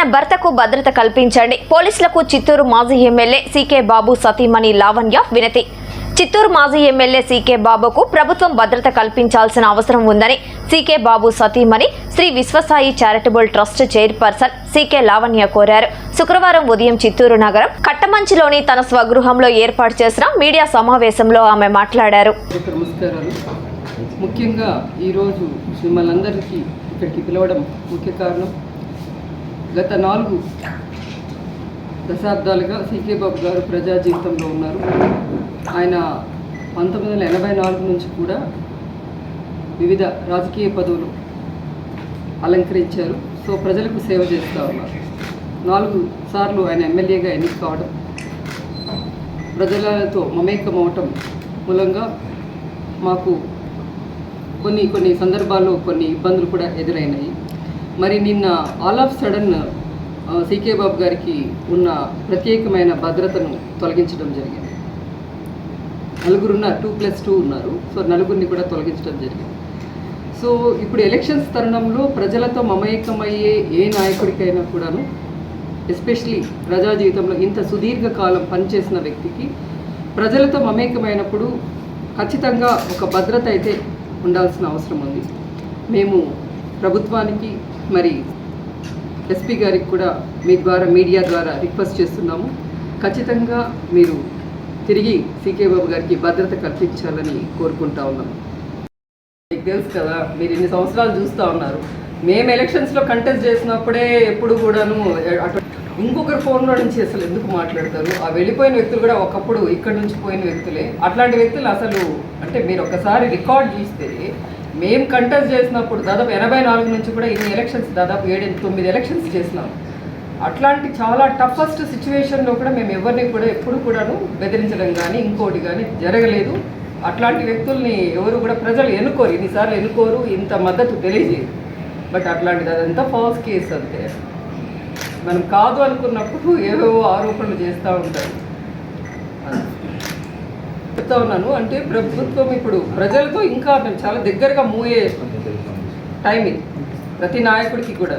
తన భర్తకు భద్రత కల్పించండి. పోలీసులకు చిత్తూరు మాజీ ఎమ్మెల్యే సీకే బాబు సతీమణి లావణ్య వినతి. చిత్తూరు మాజీ ఎమ్మెల్యే సీకే బాబుకు ప్రభుత్వం భద్రత కల్పించాల్సిన అవసరం ఉందని సీకే బాబు సతీమణి Sri Vishwasai charitable trust chairperson CK Lavanya కోరారు. శుక్రవారం ఉదయం చిత్తూరు నగరం కట్టమంచిలోని తన స్వగృహంలో ఏర్పాటు చేసిన మీడియా సమావేశంలో ఆమె మాట్లాడారు. ముఖ్యంగా ఈరోజు మిమ్మల్ని అందరికీ ఇక్కడికి పిలవడం ముఖ్య కారణం. గత నాలుగు దశాబ్దాలుగా సీకే బాబు గారు ప్రజా జీవితంలో ఉన్నారు. ఆయన పంతొమ్మిది వందల ఎనభై నాలుగు నుంచి కూడా వివిధ రాజకీయ పదవులు అలంకరించారు. సో ప్రజలకు సేవ చేస్తూ ఉన్నారు. నాలుగు సార్లు ఆయన ఎమ్మెల్యేగా ఎన్నిక కావడం ప్రజలతో మమేకం అవటం మూలంగా మాకు కొన్ని కొన్ని సందర్భాల్లో కొన్ని ఇబ్బందులు కూడా ఎదురైనాయి. మరి నిన్న all of sudden CK Babu గారికి ఉన్న ప్రత్యేకమైన భద్రతను తొలగించడం జరిగింది. నలుగురు ఉన్నారు టూ ప్లస్ టూ ఉన్నారు. సో నలుగురిని కూడా తొలగించడం జరిగింది. సో ఇప్పుడు ఎలక్షన్స్ తరుణంలో ప్రజలతో మమేకమయ్యే ఏ నాయకుడికైనా కూడాను ఎస్పెషలీ ప్రజా జీవితంలో ఇంత సుదీర్ఘకాలం పనిచేసిన వ్యక్తికి ప్రజలతో మమేకమైనప్పుడు ఖచ్చితంగా ఒక భద్రత అయితే ఉండాల్సిన అవసరం ఉంది. మేము ప్రభుత్వానికి మరి ఎస్పీ గారికి కూడా మీ ద్వారా మీడియా ద్వారా రిక్వెస్ట్ చేస్తున్నాము. ఖచ్చితంగా మీరు తిరిగి సీకే బాబు గారికి భద్రత కల్పించాలని కోరుకుంటా ఉన్నాము మీకు తెలుసు కదా మీరు ఇన్ని సంవత్సరాలు చూస్తూ ఉన్నారు. మేము ఎలక్షన్స్లో కంటెస్ట్ చేసినప్పుడే ఎప్పుడు కూడాను అటు ఇంకొకరు ఫోన్లో నుంచి అసలు ఎందుకు మాట్లాడతారు? ఆ వెళ్ళిపోయిన వ్యక్తులు కూడా ఒకప్పుడు ఇక్కడ నుంచి పోయిన వ్యక్తులే. అట్లాంటి వ్యక్తులు అసలు అంటే మీరు ఒకసారి రికార్డ్ చేస్తే మేము కంటెస్ట్ చేసినప్పుడు దాదాపు ఎనభై నాలుగు నుంచి కూడా ఇన్ని ఎలక్షన్స్ దాదాపు ఏడు తొమ్మిది ఎలక్షన్స్ చేసినాం. అట్లాంటి చాలా టఫెస్ట్ సిచ్యువేషన్లో కూడా మేము ఎవరిని కూడా ఎప్పుడు కూడాను బెదిరించడం కానీ ఇంకోటి కానీ జరగలేదు. అట్లాంటి వ్యక్తుల్ని ఎవరు కూడా ప్రజలు ఎన్నుకోరు ఇన్నిసార్లు ఎన్నుకోరు ఇంత మద్దతు తెలియజేయరు. బట్ అట్లాంటిది అదంతా ఫాల్స్ కేసు అంతే. మనం కాదు అనుకున్నప్పుడు ఏవేవో ఆరోపణలు చేస్తూ ఉంటారు. చెప్తా ఉన్నాను. అంటే ప్రభుత్వం ఇప్పుడు ప్రజలతో ఇంకా మేము చాలా దగ్గరగా మూవ్ అయ్యే టైం ఇది ప్రతి నాయకుడికి కూడా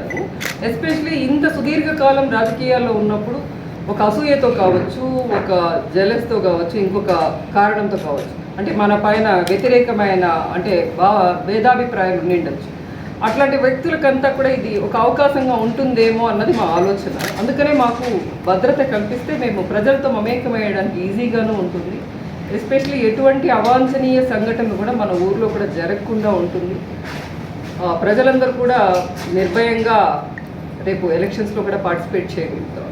ఎస్పెషలీ ఇంత సుదీర్ఘకాలం రాజకీయాల్లో ఉన్నప్పుడు ఒక అసూయతో కావచ్చు ఒక జలస్తో కావచ్చు ఇంకొక కారణంతో కావచ్చు. అంటే మన పైన వ్యతిరేకమైన అంటే బా భేదాభిప్రాయాలు ఉండిండొచ్చు అట్లాంటి వ్యక్తులకంతా కూడా ఇది ఒక అవకాశంగా ఉంటుందేమో అన్నది మా ఆలోచన. అందుకనే మాకు భద్రత కల్పిస్తే మేము ప్రజలతో మమేకమయ్యడానికి ఈజీగానూ ఉంటుంది. ఎస్పెషలీ ఎటువంటి అవాంఛనీయ సంఘటనలు కూడా మన ఊర్లో కూడా జరగకుండా ఉంటుంది. ప్రజలందరూ కూడా నిర్భయంగా రేపు ఎలక్షన్స్లో కూడా పార్టిసిపేట్ చేయగలుగుతాం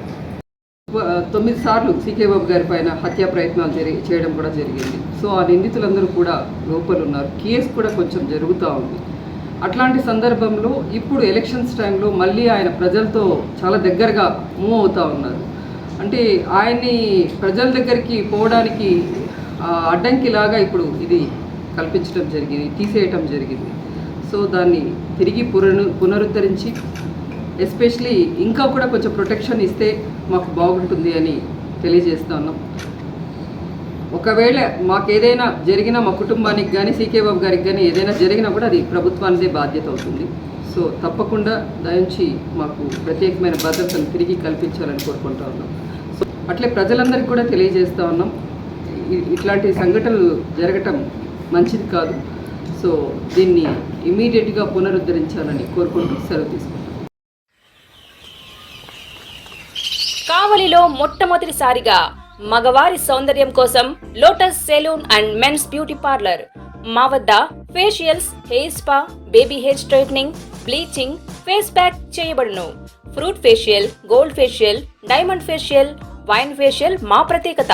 తొమ్మిది సార్లు సీకే బాబు గారి పైన హత్యా ప్రయత్నాలు జరిగి చేయడం కూడా జరిగింది. సో ఆ నిందితులందరూ కూడా లోపల ఉన్నారు. కేసు కూడా కొంచెం జరుగుతూ ఉంది. అట్లాంటి సందర్భంలో ఇప్పుడు ఎలక్షన్స్ టైంలో మళ్ళీ ఆయన ప్రజలతో చాలా దగ్గరగా మూవ్ అవుతూ ఉన్నారు. అంటే ఆయన్ని ప్రజల దగ్గరికి పోవడానికి అడ్డంకిలాగా ఇప్పుడు ఇది కల్పించడం జరిగింది తీసేయటం జరిగింది. సో దాన్ని తిరిగి పునరు పునరుద్ధరించి ఎస్పెషలీ ఇంకా కూడా కొంచెం ప్రొటెక్షన్ ఇస్తే మాకు బాగుంటుంది అని తెలియజేస్తున్నాం ఒకవేళ మాకు ఏదైనా జరిగినా మా కుటుంబానికి కానీ సీకే బాబు గారికి కానీ ఏదైనా జరిగినా కూడా అది ప్రభుత్వానిదే బాధ్యత అవుతుంది. సో తప్పకుండా దయించి మాకు ప్రత్యేకమైన భద్రతను తిరిగి కల్పించాలని కోరుకుంటా ఉన్నాం. సో అట్లే ప్రజలందరికీ కూడా తెలియజేస్తూ ఉన్నాం. ఇట్లాంటి సంఘటనలు జరగటం మంచిది కాదు. సో దీన్ని ఇమీడియట్గా పునరుద్ధరించాలని కోరుకుంటూ సెలవు తీసుకుంటాం కావలిలో మొట్టమొదటిసారిగా మగవారి సౌందర్యం కోసం lotus salon and men's beauty parlour. మా వద్ద facials hair spa baby hair straightening bleaching face pack చేయబడును. Fruit facial gold facial diamond facial wine facial మా ప్రత్యేకత.